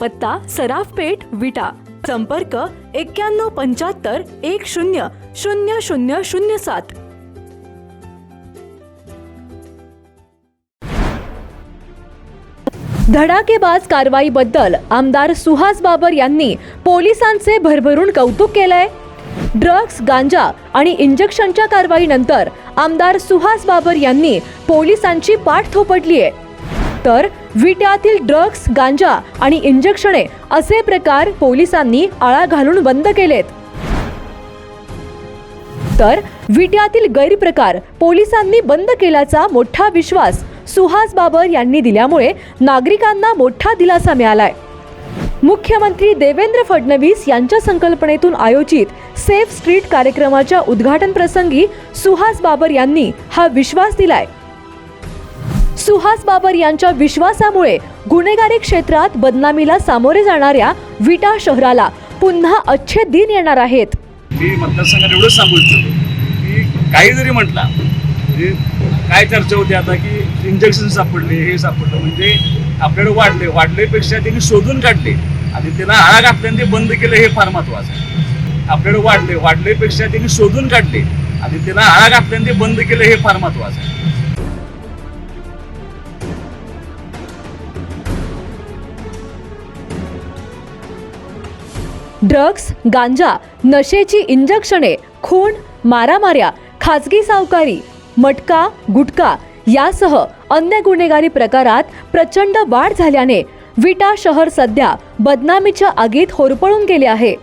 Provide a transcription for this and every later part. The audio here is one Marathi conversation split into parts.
पत्ता सराफ पेठ विटा. संपर्क एक्क्याण्णव पंच्याहत्तर एक शून्य शून्य शून्य शून्य सात. धडाकेबाज कारवाईबद्दल आमदार सुहास बाबर यांनी पोलिसांचे भरभरून कौतुक केलंय. ड्रग्ज गांजा आणि इंजेक्शनच्या कारवाईनंतर आमदार सुहास बाबर यांनी पोलिसांची पाठ थोपटली आहे तर विट्यातील ड्रग्ज गांजा आणि इंजेक्शने असे प्रकार पोलिसांनी आळा घालून बंद केलेत. तर विट्यातील गैरप्रकार पोलिसांनी बंद केल्याचा मोठा विश्वास सुहास बाबर यांनी दिल्यामुळे नागरिकांना मोठा दिलासा मिळालाय. मुख्यमंत्री देवेंद्र फडणवीस यांच्या संकल्पनेतून आयोजित सेफ स्ट्रीट कार्यक्रमाच्या उद्घाटन प्रसंगी सुहास बाबर यांनी हा विश्वास दिलाय. सुहास बाबर यांच्या विश्वासामुळे गुन्हेगारी क्षेत्रात बदनामीला सामोरे जाणाऱ्या विटा शहराला पुन्हा अच्छे दिन येणार आहेत. मी मतदारसंघात एवढंच सांगू इच्छितो की काही जरी म्हटला म्हणजे काय चर्चा होती आता की इंजेक्शन सापडले हे सापडलं म्हणजे आपल्याकडे वाढले वाढलेपेक्षा त्यांनी शोधून काढले आणि त्याला आळा घातल्याने ते बंद केलं हे फार महत्वाचं आहे. आपल्याकडे वाढले वाढलेपेक्षा त्यांनी शोधून काढले आणि त्याला आळा घातल्याने ते बंद केलं हे फार महत्वाचं आहे. ड्रग्स गांजा नशेची इंजेक्शने खून मारामाऱ्या खाजगी सावकारी मटका गुटखा यासह अन्य गुन्हेगारी प्रकारात प्रचंड वाढ झाल्याने विटा शहर सध्या बदनामीच्या आगीत होरपळून गेले आहे.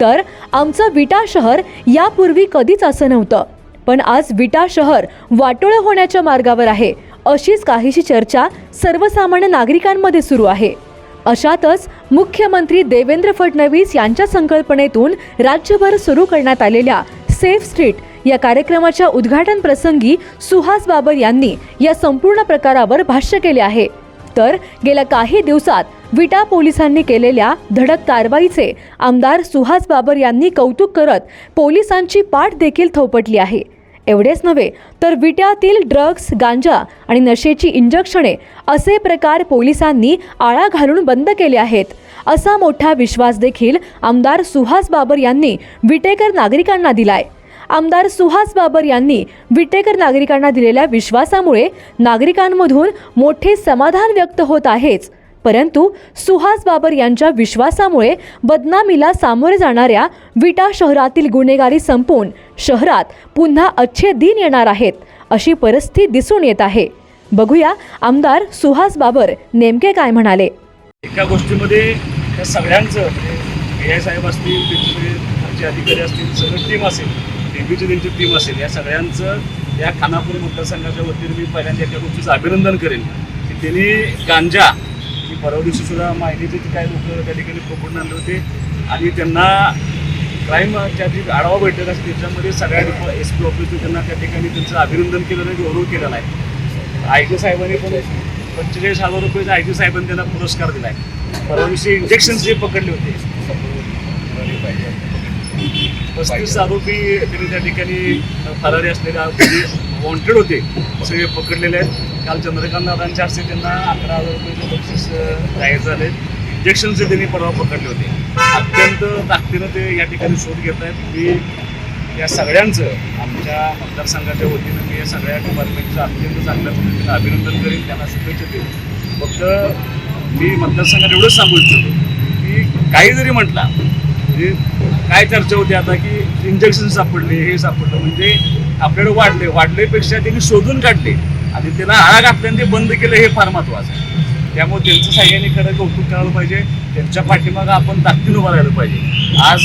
तर आमचं विटा शहर यापूर्वी कधीच असं नव्हतं. पण आज विटा शहर वाटोळं होण्याच्या मार्गावर आहे अशीच काहीशी चर्चा सर्वसामान्य नागरिकांमध्ये सुरू आहे. अशातच मुख्यमंत्री देवेंद्र फडणवीस यांच्या संकल्पनेतून राज्यभर सुरू करण्यात आलेल्या सेफ स्ट्रीट या कार्यक्रमाच्या उद्घाटन प्रसंगी सुहास बाबर यांनी या संपूर्ण प्रकारावर भाष्य केले आहे. तर गेल्या काही दिवसात विटा पोलिसांनी केलेल्या धडक कारवाईचे आमदार सुहास बाबर यांनी कौतुक करत पोलिसांची पाठ देखील थोपटली आहे. एवढेच नव्हे तर विट्यातील ड्रग्ज गांजा आणि नशेची इंजेक्शने असे प्रकार पोलिसांनी आळा घालून बंद केले आहेत. असा मोठा विश्वास देखील आमदार सुहास बाबर यांनी विटेकर नागरिकांना दिलाय. आमदार सुहास बाबर यांनी विटेकर नागरिकांना दिलेल्या विश्वासामुळे नागरिकांमधून मोठे समाधान व्यक्त होत आहेच. परंतु सुहास बाबर यांच्या विश्वासामुळे बदनामीला सामोरे जाणाऱ्या विटा शहरातील गुन्हेगारी संपून शहरात पुन्हा अच्छे दिन येणार आहेत अशी परिस्थिती दिसून येत आहे. बघूया आमदार सुहास बाबर नेमके काय म्हणाले. एका गोष्टीमध्ये त्या सगळ्यांचं म्हणजे ए आय साहेब असतील त्यांचे आमचे अधिकारी असतील सगळं टीम असेल डेब्यूची त्यांची टीम असेल या सगळ्यांचं या खानापूर मतदारसंघाच्या वतीने मी पहिल्यांदा एका गोष्टीचं अभिनंदन करेन की त्यांनी गांजा की परवा दिवशी सुद्धा माहितीचे काही लोक त्या ठिकाणी पकडून आणले होते आणि त्यांना क्राईमच्या जी आढावा बैठक असते त्याच्यामध्ये सगळ्या एस पी ऑफिसने त्यांना त्या ठिकाणी त्यांचं अभिनंदन केलं नाही गौरव केलेला आहे आय टी साहेबांनी पण पंचेचाळीस हजार रुपये आय टी साहेबांनी त्यांना पुरस्कार दिला आहे परवा इंजेक्शन्स इंजेक्शन जे पकडले होते. पस्तीस आरोपी त्यांनी त्या ठिकाणी फरारी असलेल्या वॉन्टेड होते सगळे पकडलेले आहेत. काल चंद्रकांत दादांच्या हस्ते त्यांना अकरा हजार रुपयाचं बक्षीस जाहीर झाले. इंजेक्शनचे त्यांनी परवा पकडले होते. अत्यंत ताकदीनं ते या ठिकाणी शोध घेत आहेत. मी या सगळ्यांचं आमच्या मतदारसंघाच्या वतीनं मी या सगळ्या डिपार्टमेंटचं अत्यंत चांगल्या पद्धतीनं अभिनंदन करेन. त्यांना शुभेच्छा देईन. फक्त मी मतदारसंघात एवढंच सांगू इच्छितो की काही जरी म्हटला म्हणजे काय चर्चा होती आता की इंजेक्शन सापडले हे सापडलं म्हणजे आपल्याकडे वाढले. वाढलेपेक्षा त्यांनी शोधून काढले. आणि त्याला आळा घातल्याने ते बंद केलं हे फार महत्वाचं आहे. त्यामुळे त्यांचं सहाय्याने खरं कौतुक करायला पाहिजे. त्यांच्या पाठीमागं आपण ताकदीनं उभं राहिलं पाहिजे. आज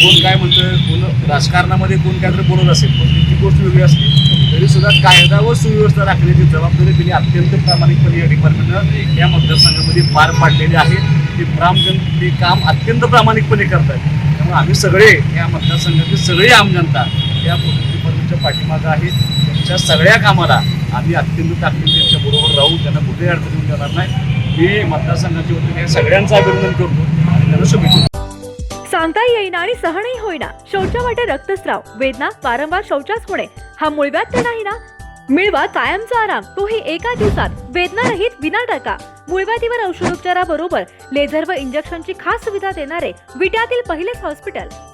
कोण काय म्हणतं कोण राजकारणामध्ये कोण काहीतरी बोलत असेल पण त्यांची गोष्ट वेगळी असली तरी सुद्धा कायदा व सुव्यवस्था राखण्याची जबाबदारी त्यांनी अत्यंत प्रामाणिकपणे या डिपार्टमेंटनं या मतदारसंघामध्ये पार पाडलेली आहे. ते प्रामजन ते काम अत्यंत प्रामाणिकपणे करतात त्यामुळे आम्ही सगळे या मतदारसंघातील सगळी आमजनता या पोलीस डिपार्टमेंटच्या पाठीमागं आहेत. त्यांच्या सगळ्या कामाला आम्ही अत्यंत ताकदीने त्यांच्या बरोबर राहू त्यांना कुठेही अडचण येऊन देणार नाही. मी मतदारसंघाच्या वतीने या सगळ्यांचं अभिनंदन करतो आणि त्यांना शुभेच्छा सांगता येईना आणि सहनही होईना. शौचावाटे रक्तस्राव. वेदना वारंवार शौचास होणे. हा मुळव्यात तर नाही ना? मिळवा कायमचा आराम. तोही एका दिवसात. वेदना रहित विना टाका मूळव्याधीवर औषधोपचाराबरोबर लेझर व इंजेक्शनची खास सुविधा देणारे विट्यातील पहिलेच हॉस्पिटल.